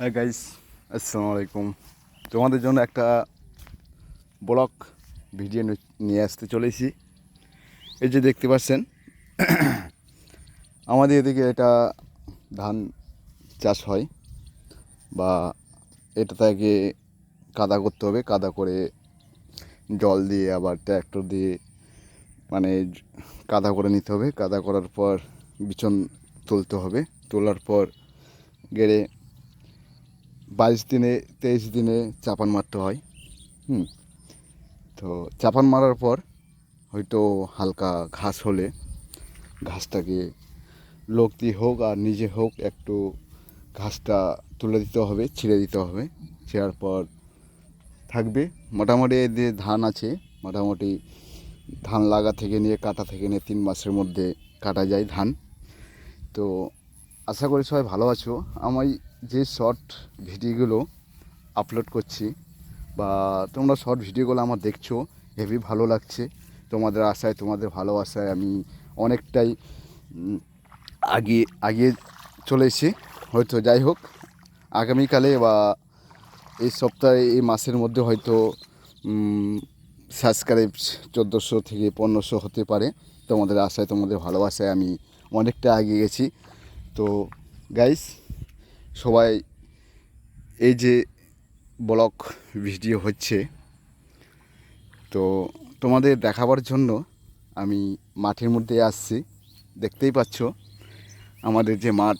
হ্যাঁ গাইস আসসালামু আলাইকুম তোমাদের জন্য একটা ব্লগ ভিডিও নিয়ে আসতে চলেছি। এই যে দেখতে পাচ্ছেন, আমাদের এদিকে এটা ধান চাষ হয় বা এটা তাকে কাদা করতে হবে। কাদা করে জল দিয়ে আবার ট্র্যাক্টর দিয়ে মানে কাদা করে নিতে হবে। কাদা করার পর বিচন তুলতে হবে। তোলার পর গেড়ে বাইশ দিনে, তেইশ দিনে চাপান মারতে হয়, হুম? তো চাপান মারার পর হয়তো হালকা ঘাস হলে ঘাসটাকে লোক দিয়ে হোক আর নিজে হোক একটু ঘাসটা তুলে দিতে হবে, ছিঁড়ে দিতে হবে। ছেঁড়ার পর থাকবে। মোটামুটি যে ধান আছে, মোটামুটি ধান লাগা থেকে নিয়ে কাটা থেকে নিয়ে তিন মাসের মধ্যে কাটা যায় ধান। তো আশা করি সবাই ভালো আছো। আমি যে শর্ট ভিডিওগুলো আপলোড করছি বা তোমরা শর্ট ভিডিওগুলো আমার দেখছ হেভি ভালো লাগছে। তোমাদের আশায়, তোমাদের ভালোবাসায় আমি অনেকটাই আগিয়ে চলে এসেছি। হয়তো যাই হোক, আগামীকালে বা এই সপ্তাহে, এই মাসের মধ্যে হয়তো সাবস্ক্রাইব চোদ্দোশো থেকে পনেরোশো হতে পারে। তোমাদের আশায়, তোমাদের ভালোবাসায় আমি অনেকটা এগিয়ে গেছি। তো গাইস সবাই এই যে ব্লক ভিডিও হচ্ছে, তো তোমাদের দেখাবার জন্য আমি মাঠের মধ্যে আসছি। দেখতেই পাচ্ছ, আমাদের যে মাঠ,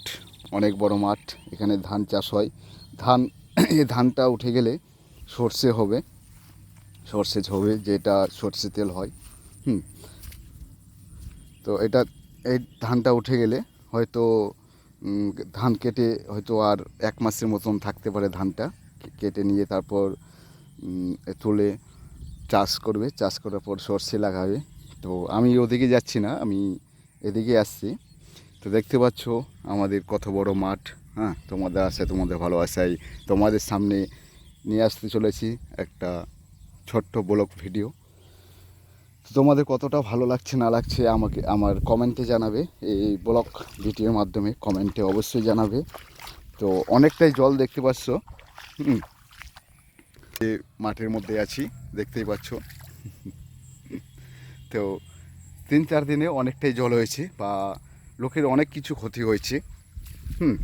অনেক বড় মাঠ, এখানে ধান চাষ হয়। ধান, এই ধানটা উঠে গেলে সর্ষে হবে। সর্ষে হবে যেটা সর্ষে তেল হয়। হুম। তো এটা, এই ধানটা উঠে গেলে হয়তো ধান কেটে হয়তো আর এক মাসের মতন থাকতে পারে ধানটা। কেটে নিয়ে তারপর তুলে চাষ করবে। চাষ করার পর সর্ষে লাগাবে। তো আমি ওদিকে যাচ্ছি না, আমি এদিকে আসছি। তো দেখতে পাচ্ছ, আমাদের কত বড় মাঠ। হ্যাঁ তোমাদের আশায়, তোমাদের ভালোবাসায় তোমাদের সামনে নিয়ে আসতে চলেছি একটা ছোট্ট ব্লগ ভিডিও। তোমাদের কতটা ভালো লাগছে, না লাগছে আমাকে, আমার কমেন্টে জানাবে। এই ব্লগ ভিডিওর মাধ্যমে কমেন্টে অবশ্যই জানাবে। তো অনেকটাই জল দেখতে পাচ্ছ। মাঠের মধ্যে আছি, দেখতেই পাচ্ছ। তো তিন চার দিনে অনেকটাই জল হয়েছে বা লোকের অনেক কিছু ক্ষতি হয়েছে। হুম।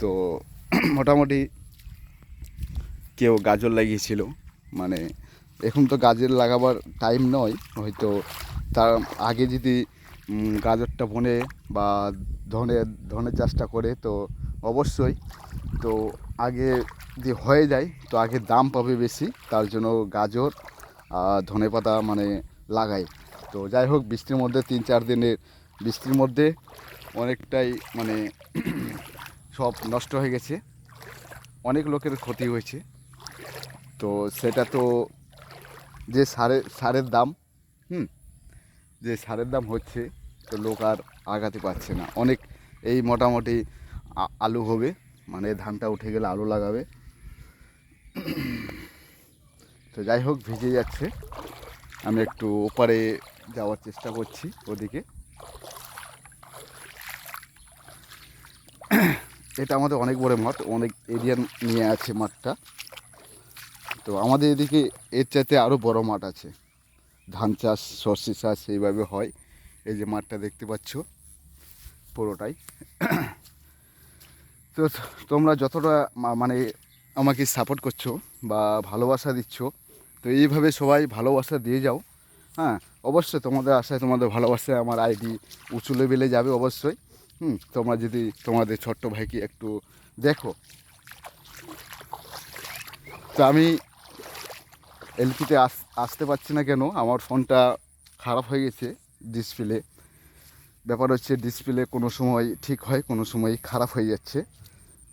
তো মোটামুটি কেউ গাজর লাগিয়েছিল মানে এখন তো গাজর লাগাবার টাইম নয়, হয়তো তার আগে যদি গাজরটা বনে বা ধনে ধনে চাষটা করে তো অবশ্যই। তো আগে যদি হয়ে যায়, তো আগে দাম পাবে বেশি, তার জন্য গাজর আর ধনে পাতা মানে লাগায় তো যাই হোক, বৃষ্টির মধ্যে তিন চার দিনের বৃষ্টির মধ্যে অনেকটাই মানে সব নষ্ট হয়ে গেছে। অনেক লোকের ক্ষতি হয়েছে। তো সেটা তো যে সারের সারের দাম, হুম, যে সারের দাম হচ্ছে, তো লোক আর আগাতে পারছে না। অনেক এই মোটামুটি আলু হবে মানে ধানটা উঠে গেলে আলু লাগাবে। তো যাই হোক, ভিজে যাচ্ছে। আমি একটু ওপারে যাওয়ার চেষ্টা করছি, ওদিকে। এটা আমাদের অনেক বড় মাঠ, অনেক এরিয়া নিয়ে আছে মাঠটা। তো আমাদের এদিকে এর চাইতে আরও বড় মাঠ আছে। ধান চাষ, সর্ষে চাষ এইভাবে হয়। এই যে মাঠটা দেখতে পাচ্ছ পুরোটাই। তো তোমরা যতটা মানে আমাকে সাপোর্ট করছ বা ভালোবাসা দিচ্ছ, তো এইভাবে সবাই ভালোবাসা দিয়ে যাও। হ্যাঁ অবশ্যই তোমাদের আশায় তোমাদের ভালোবাসায় আমার আইডি উঁচু লেভেলে যাবে অবশ্যই। হুম, তোমরা যদি তোমাদের ছোট্ট ভাইকে একটু দেখো। তো আমি এলপিতে আস, আসতে পারছি না কেন? আমার ফোনটা খারাপ হয়ে গেছে ডিসপ্লে ব্যাপার হচ্ছে ডিসপ্লে কোনো সময় ঠিক হয়, কোনো সময় খারাপ হয়ে যাচ্ছে।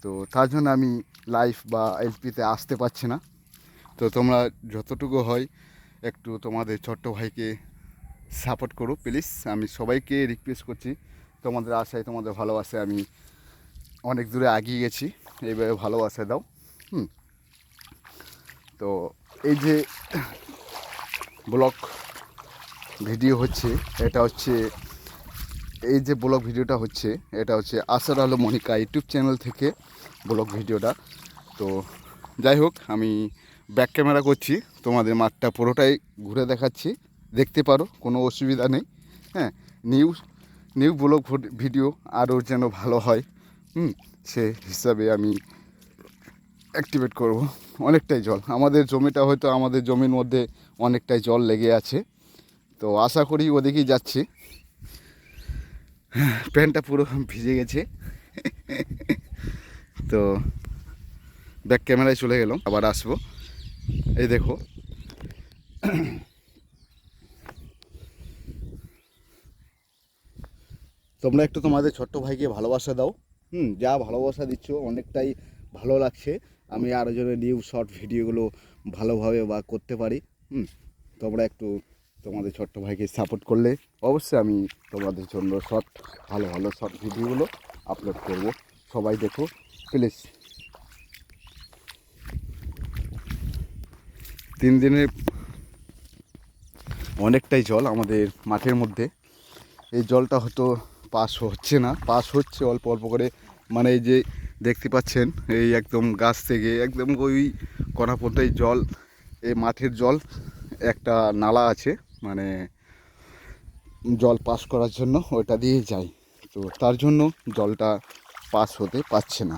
তো তার জন্য আমি লাইভ বা এলপিতে আসতে পারছি না। তো তোমরা যতটুকু হয় একটু তোমাদের ছোট্ট ভাইকে সাপোর্ট করো প্লিজ আমি সবাইকে রিকোয়েস্ট করছি। তোমাদের আশায়, তোমাদের ভালোবাসায় আমি অনেক দূরে এগিয়ে গেছি। এইভাবে ভালোবাসা দাও। হুম। তো এই যে ব্লগ ভিডিও হচ্ছে, এটা হচ্ছে, এই যে ব্লগ ভিডিওটা হচ্ছে, এটা হচ্ছে আসার আলো মনিকা ইউটিউব চ্যানেল থেকে ব্লগ ভিডিওটা। তো যাই হোক, আমি ব্যাক ক্যামেরা করছি, তোমাদের মাঠটা পুরোটাই ঘুরে দেখাচ্ছি, দেখতে পারো, কোনো অসুবিধা নেই হ্যাঁ নিউ নিউ ব্লগ ভিডিও আরও যেন ভালো হয়, হুম, সে হিসাবে আমি অ্যাক্টিভেট করব, অনেকটাই জল। আমাদের জমিটা হয়তো আমাদের জমির মধ্যে অনেকটাই জল লেগে আছে। তো আশা করি ওদিকেই যাচ্ছি। প্যান্টটা পুরো ভিজে গেছে। তো ব্যাক ক্যামেরায় চলে গেলাম, আবার আসব। এই দেখো। তোমরা একটু তোমাদের ছোট্ট ভাইকে ভালোবাসা দাও। হুম, যা ভালোবাসা দিচ্ছ, অনেকটাই ভালো লাগছে। আমি আরও যেন নিউ শর্ট ভিডিওগুলো ভালোভাবে বা করতে পারি। হুম, তোমরা একটু তোমাদের ছোট্ট ভাইকে সাপোর্ট করলে অবশ্যই আমি তোমাদের জন্য শর্ট ভালো ভালো শর্ট ভিডিওগুলো আপলোড করব। সবাই দেখো প্লিজ তিন দিনের অনেকটাই জল আমাদের মাঠের মধ্যে। এই জলটা হয়তো পাস হচ্ছে না। পাস হচ্ছে অল্প অল্প করে। মানে এই যে দেখতে পাচ্ছেন, এই একদম গাছ থেকে একদম ওই কণা জল, এই মাঠের জল, একটা নালা আছে মানে জল পাস করার জন্য ওইটা দিয়ে যায়। তো তার জন্য জলটা পাস হতে পারছে না।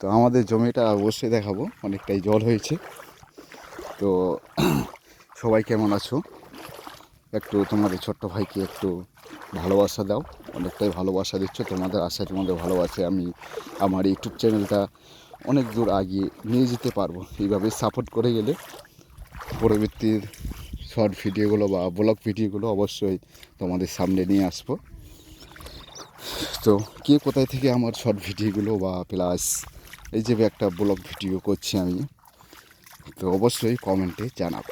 তো আমাদের জমিটা অবশ্যই দেখাবো, অনেকটাই জল হয়েছে। তো সবাই কেমন আছো? একটু তোমাদের ছোট্ট ভাইকে একটু ভালোবাসা দাও, অনেকটাই ভালোবাসা দিচ্ছ। তোমাদের আশায় তোমাদের ভালোবাসে আমি আমার ইউটিউব চ্যানেলটা অনেক দূর আগিয়ে নিয়ে যেতে পারব। এইভাবে সাপোর্ট করে গেলে পরবর্তীর শর্ট ভিডিওগুলো বা ব্লগ ভিডিওগুলো অবশ্যই তোমাদের সামনে নিয়ে আসব। তো কে কোথায় থেকে আমার শর্ট ভিডিওগুলো বা প্লাস এই যে একটা ব্লগ ভিডিও করছি আমি, তো অবশ্যই কমেন্টে জানাব।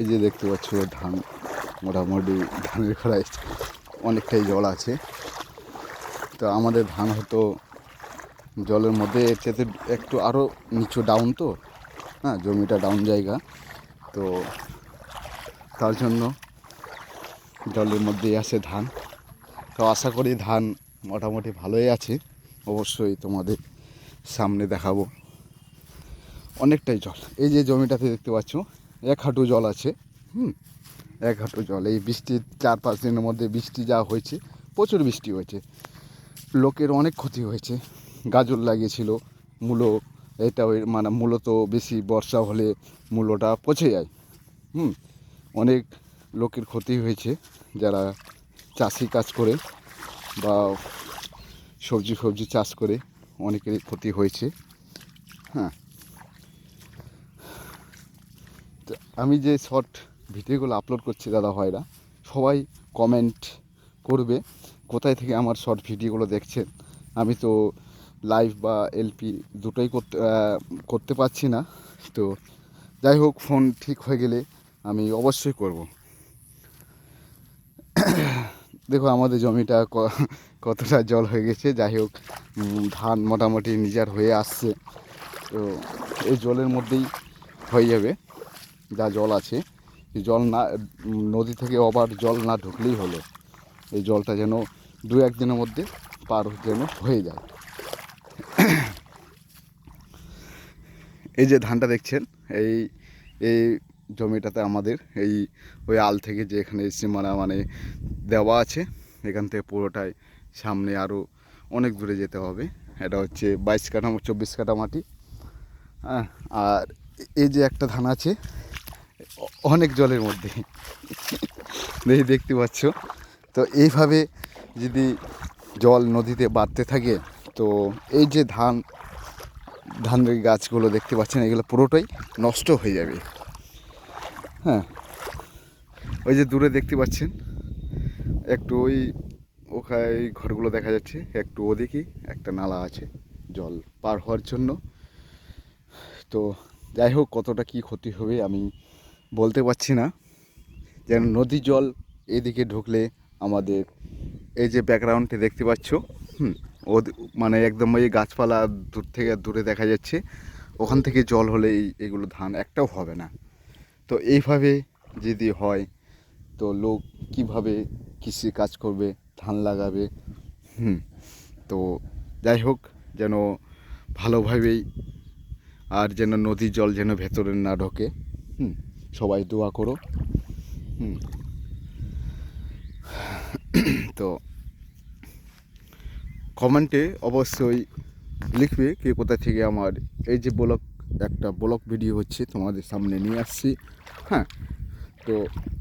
এই যে দেখতে পাচ্ছ, ধান, মোটামুটি ধানের খড়ায় অনেকটাই জল আছে। তো আমাদের ধান হয়তো জলের মধ্যে চেয়ে একটু আরও নিচু ডাউন তো হ্যাঁ জমিটা ডাউন জায়গা। তো তার জন্য জলের মধ্যেই আছে ধান। তো আশা করি ধান মোটামুটি ভালোই আছে। অবশ্যই তোমাদের সামনে দেখাবো। অনেকটাই জল। এই যে জমিটাতে দেখতে পাচ্ছ এক হাঁটু জল আছে, হুম? এক হাঁটু জল। এই বৃষ্টির চার পাঁচ দিনের মধ্যে বৃষ্টি যা হয়েছে, প্রচুর বৃষ্টি হয়েছে। লোকের অনেক ক্ষতি হয়েছে। গাজর লাগিয়েছিল, মূলো, এটা ওই মানে মূলত বেশি বর্ষা হলে মূলোটা পচে যায়, হুম? অনেক লোকের ক্ষতি হয়েছে, যারা চাষি কাজ করে বা সবজি ফবজি চাষ করে, অনেকেরই ক্ষতি হয়েছে হ্যাঁ তো আমি যে শর্ট ভিডিওগুলো আপলোড করছি দাদা ভাইরা, সবাই কমেন্ট করবে, কোথায় থেকে আমার শর্ট ভিডিওগুলো দেখছেন? আমি তো লাইভ বা এলপি দুটোই করতে করতে পারছি না, তো যাই হোক ফোন ঠিক হয়ে গেলে আমি অবশ্যই করব। দেখো, আমাদের জমিটা কতটা জল হয়ে গেছে, যাই হোক ধান মোটামুটি নিজের হয়ে আসছে, তো এই জলের মধ্যেই হয়ে যাবে। যা জল আছে জল না, নদী থেকে আবার জল না ঢুকলেই হলো। এই জলটা যেন দু একদিনের মধ্যে পার যেন হয়ে যায়। এই যে ধানটা দেখছেন, এই এই জমিটাতে আমাদের এই, ওই আল থেকে যে এখানে সীমানা মানে দেওয়া আছে, এখান থেকে পুরোটাই সামনে আরও অনেক দূরে যেতে হবে। এটা হচ্ছে বাইশ কাঠা, চব্বিশ কাঠা মাটি। আর এই যে একটা ধান আছে অনেক জলের মধ্যে। দেখি, দেখতে পাচ্ছ? তো এইভাবে যদি জল নদীতে বাড়তে থাকে, তো এই যে ধান ধানের গাছগুলো দেখতে পাচ্ছেন, এগুলো পুরোটাই নষ্ট হয়ে যাবে। হ্যাঁ ওই যে দূরে দেখতে পাচ্ছেন, একটু ওই, ওখানে ঘরগুলো দেখা যাচ্ছে, একটু ওদিকেই একটা নালা আছে, জল পার হওয়ার জন্য। তো যাই হোক, কতটা কি ক্ষতি হবে আমি বলতে পারছি না যেন নদী জল এদিকে ঢুকলে আমাদের এই যে ব্যাকগ্রাউন্ডে দেখতে পাচ্ছ, হুম ও মানে একদম ওই গাছপালা দূর থেকে দূরে দেখা যাচ্ছে, ওখান থেকে জল হলে এগুলো ধান একটাও হবে না। তো এইভাবে যদি হয়, তো লোক কীভাবে কৃষি কাজ করবে, ধান লাগাবে, হুম, তো যাই হোক, যেন ভালোভাবেই আর যেন নদীর জল যেন ভেতরে না ঢোকে, হুম। সবাই দোয়া করো। তো কমেন্টে অবশ্যই লিখবে কে কোথা থেকে আমার এই যে ব্লগ, একটা ব্লগ ভিডিও হচ্ছে, তোমাদের সামনে নিয়ে আসছি। হ্যাঁ তো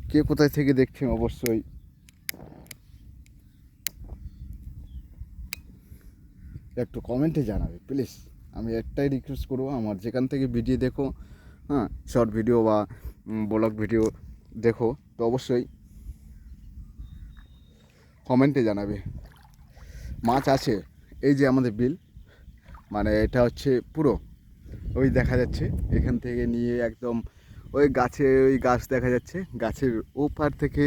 কে কোথায় থেকে দেখছেন অবশ্যই একটু কমেন্টে জানাবে, প্লিজ। আমি একটাই রিকোয়েস্ট করব, আমার যেখান থেকে ভিডিও দেখো হ্যাঁ শর্ট ভিডিও বা ব্লগ ভিডিও দেখো, তো অবশ্যই কমেন্টে জানাবে। মাছ আছে, এই যে আমাদের বিল মানে এটা হচ্ছে পুরো। ওই দেখা যাচ্ছে, এখান থেকে নিয়ে একদম ওই গাছে, ওই গাছ দেখা যাচ্ছে, গাছের ওপার থেকে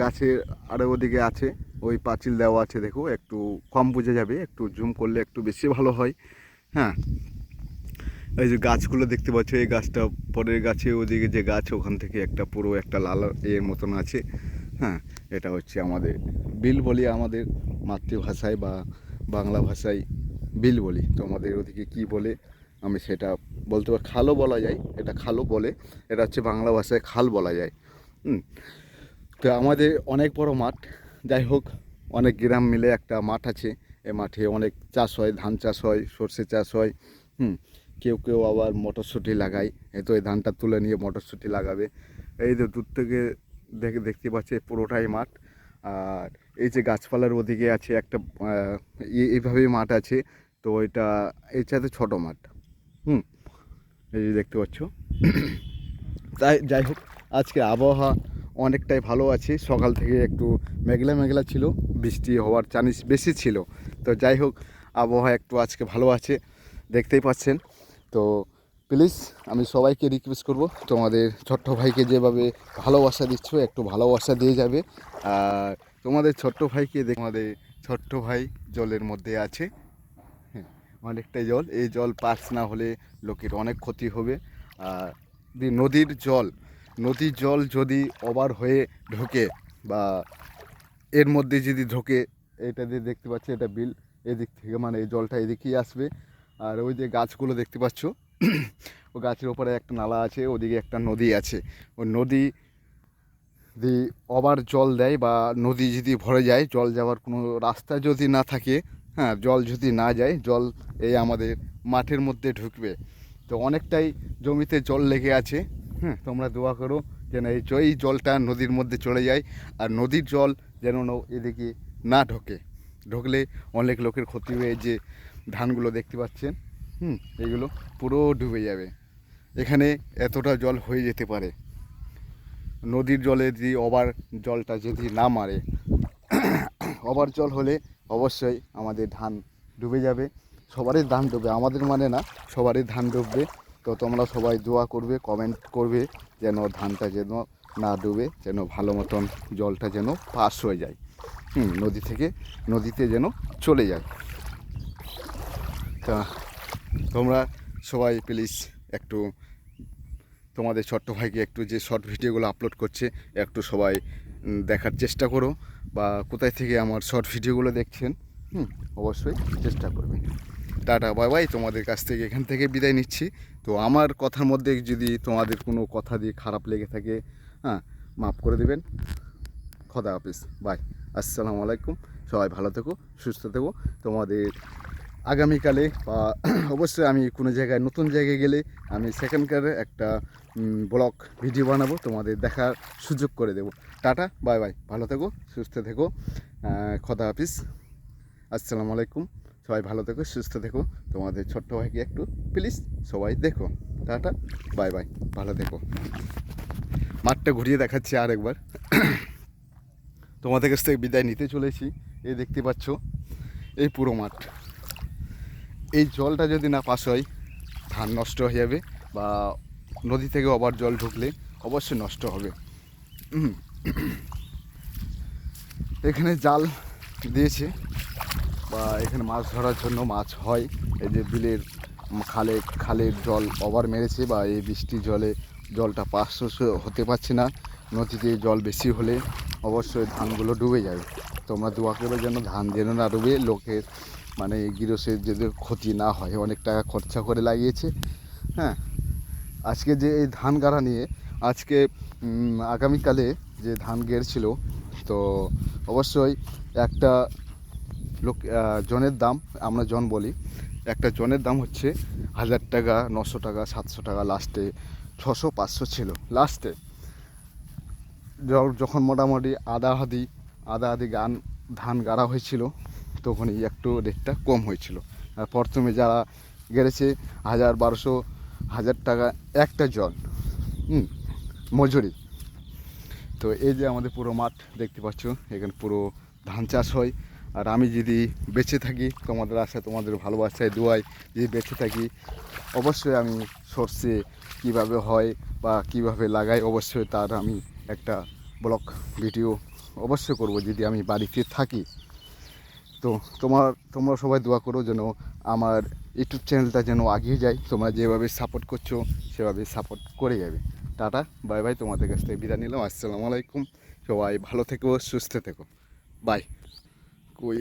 গাছের আরও ওদিকে আছে, ওই পাঁচিল দেওয়া আছে, দেখো, একটু কম বোঝা যাবে, একটু জুম করলে একটু বেশি ভালো হয় হ্যাঁ। এই যে গাছগুলো দেখতে পাচ্ছ, এই গাছটা পরের গাছে, ওদিকে যে গাছ, ওখান থেকে একটা পুরো একটা লাল এর মতন আছে। হ্যাঁ এটা হচ্ছে আমাদের বিল বলি আমাদের মাতৃভাষায় বা বাংলা ভাষায় বিল বলি তো আমাদের ওদিকে কি বলে, আমি সেটা বলতে পারি, খালও বলা যায়, এটা খালও বলে, এটা হচ্ছে বাংলা ভাষায় খাল বলা যায়। হুম, তো আমাদের অনেক বড় মাঠ, যাই হোক, অনেক গ্রাম মিলে একটা মাঠ আছে। এ মাঠে অনেক চাষ হয়, ধান চাষ হয়, সর্ষে চাষ হয়। হুম কেউ কেউ আবার মটরশুঁটি লাগায়। তো এই ধানটা তুলে নিয়ে মটরশুঁটি লাগাবে। এই যে দূর থেকে দেখে, দেখতে পাচ্ছে পুরোটাই মাঠ। আর এই যে গাছপালার ওদিকে আছে একটা এইভাবেই মাঠ আছে। তো এটা এই চাইতে ছোটো মাঠ। হুম, এই যে দেখতে পাচ্ছ। তাই, যাই হোক, আজকে আবহাওয়া অনেকটাই ভালো আছে। সকাল থেকে একটু মেঘলা মেঘলা ছিল, বৃষ্টি হওয়ার চান্স বেশি ছিল। তো যাই হোক, আবহাওয়া একটু আজকে ভালো আছে, দেখতেই পাচ্ছেন। তো প্লিজ আমি সবাইকে রিকোয়েস্ট করব, তোমাদের ছোট্ট ভাইকে যেভাবে ভালোবাসা দিচ্ছ, একটু ভালোবাসা দিয়ে যাবে। আর তোমাদের ছোট্ট ভাইকে দেখ আমাদের ছোট্ট ভাই জলের মধ্যে আছে। হ্যাঁ অনেকটাই জল, এই জল পাস না হলে লোকের অনেক ক্ষতি হবে। আর নদীর জল নদীর জল যদি ওভার হয়ে ঢোকে বা এর মধ্যে যদি ঢোকে, এটা দিয়ে দেখতে পাচ্ছি, এটা বিল, এদিক থেকে মানে এই জলটা এদিকেই আসবে। আর ওই যে গাছগুলো দেখতে পাচ্ছ, ও গাছের ওপরে একটা নালা আছে, ওদিকে একটা নদী আছে। ও নদী যদি ওভার জল দেয় বা নদী যদি ভরে যায়, জল যাওয়ার কোনো রাস্তা যদি না থাকে হ্যাঁ জল যদি না যায়, জল এই আমাদের মাঠের মধ্যে ঢুকবে। তো অনেকটাই জমিতে জল লেগে আছে হ্যাঁ তোমরা দোয়া করো যেন এই এই জলটা নদীর মধ্যে চলে যায় আর নদীর জল যেন এদিকে না ঢোকে। ঢুকলে অনেক লোকের ক্ষতি হয়ে যে ধানগুলো দেখতে পাচ্ছেন? হুম, এগুলো পুরো ডুবে যাবে। এখানে এতটা জল হয়ে যেতে পারে। নদীর জলে যদি ওভার জলটা যদি না মারে ওভার জল হলে অবশ্যই আমাদের ধান ডুবে যাবে। সবারই ধান ডুবে, আমাদের মানে না, সবারই ধান ডুববে। তো তোমরা সবাই দোয়া করবে কমেন্ট করবে যেন ধানটা যেন না ডুবে, যেন ভালো মতন জলটা যেন পাস হয়ে যায়। হুম, নদী থেকে, নদীতে যেন চলে যায়। তা তোমরা সবাই প্লিজ একটু তোমাদের ছোট্ট ভাইকে একটু যে শর্ট ভিডিওগুলো আপলোড করছে, একটু সবাই দেখার চেষ্টা করো বা কোথায় থেকে আমার শর্ট ভিডিওগুলো দেখছেন, হুম, অবশ্যই চেষ্টা করবে। টাটা বাই বাই তোমাদের কাছ থেকে এখান থেকে বিদায় নিচ্ছি। তো আমার কথার মধ্যে যদি তোমাদের কোনো কথা দিয়ে খারাপ লেগে থাকে হ্যাঁ মাফ করে দেবেন। খদা হাফিজ বাই আসসালামু আলাইকুম, সবাই ভালো থেকো, সুস্থ থেকো। তোমাদের আগামীকালে বা অবশ্যই আমি কোনো জায়গায়, নতুন জায়গায় গেলে আমি সেকেন্ডকারে একটা ব্লগ ভিডিও বানাবো, তোমাদের দেখার সুযোগ করে দেবো। টাটা বাই বাই ভালো থেকো, সুস্থ থেকো। খদা হাফিজ। আসসালামু আলাইকুম। সবাই ভালো থেকো, সুস্থ থেকো। তোমাদের ছোট্ট ভাইকে একটু প্লিজ সবাই দেখো। টাটা বাই বাই ভালো থেকো। মাঠটা ঘুরিয়ে দেখাচ্ছি আরেকবার। তোমাদের কাছ থেকে বিদায় নিতে চলেছি। এই দেখতে পাচ্ছ, এই পুরো মাঠ। এই জলটা যদি না পাস হয়, ধান নষ্ট হয়ে যাবে বা নদী থেকে আবার জল ঢুকলে অবশ্যই নষ্ট হবে। এখানে জাল দিয়েছে বা এখানে মাছ ধরার জন্য মাছ হয়। এই যে বিলের খালে, খালের জল ওভার মেরেছে বা এই বৃষ্টির জলে জলটা পাস হতে পারছে না। নদীতে জল বেশি হলে অবশ্যই ধানগুলো ডুবে যাবে। তোমরা দোয়া করবে যেন ধান যেন না ডুবে, লোকের মানে গৃহস্থের যদি ক্ষতি না হয়, অনেক টাকা খরচা করে লাগিয়েছে হ্যাঁ? আজকে যে এই ধান গাড়া নিয়ে, আজকে আগামীকালে যে ধান গেড়ছিল তো অবশ্যই একটা লোক জনের দাম, আমরা জন বলি, একটা জনের দাম হচ্ছে হাজার টাকা, নশো টাকা, সাতশো টাকা লাস্টে ছশো, পাঁচশো ছিল লাস্টে যখন মোটামুটি আদা হাদি আদা আদি গান, ধান গাড়া হয়েছিল তখনই একটু রেটটা কম হয়েছিল। আর প্রথমে যারা গেড়েছে হাজার বারোশো, হাজার টাকা একটা জল, হুম, মজুরি। তো এই যে আমাদের পুরো মাঠ দেখতে পাচ্ছ, এখানে পুরো ধান চাষ হয়। আর আমি যদি বেঁচে থাকি, তোমাদের আশায় তোমাদের ভালোবাসায়, দোয়ায় যদি বেঁচে থাকি, অবশ্যই আমি সর্ষে কীভাবে হয় বা কীভাবে লাগাই, অবশ্যই তার আমি একটা ব্লগ ভিডিও অবশ্যই করব। যদি আমি বাড়িতে থাকি তো তোমার, তোমরা সবাই দোয়া করো যেন আমার ইউটিউব চ্যানেলটা যেন আগিয়ে যায়। তোমরা যেভাবে সাপোর্ট করছ, সেভাবে সাপোর্ট করে যাবে। টাটা বাই বাই তোমাদের কাছ থেকে বিদায় নিলাম। আসসালামু আলাইকুম। সবাই ভালো থেকো, সুস্থ থেকো। বাই কই?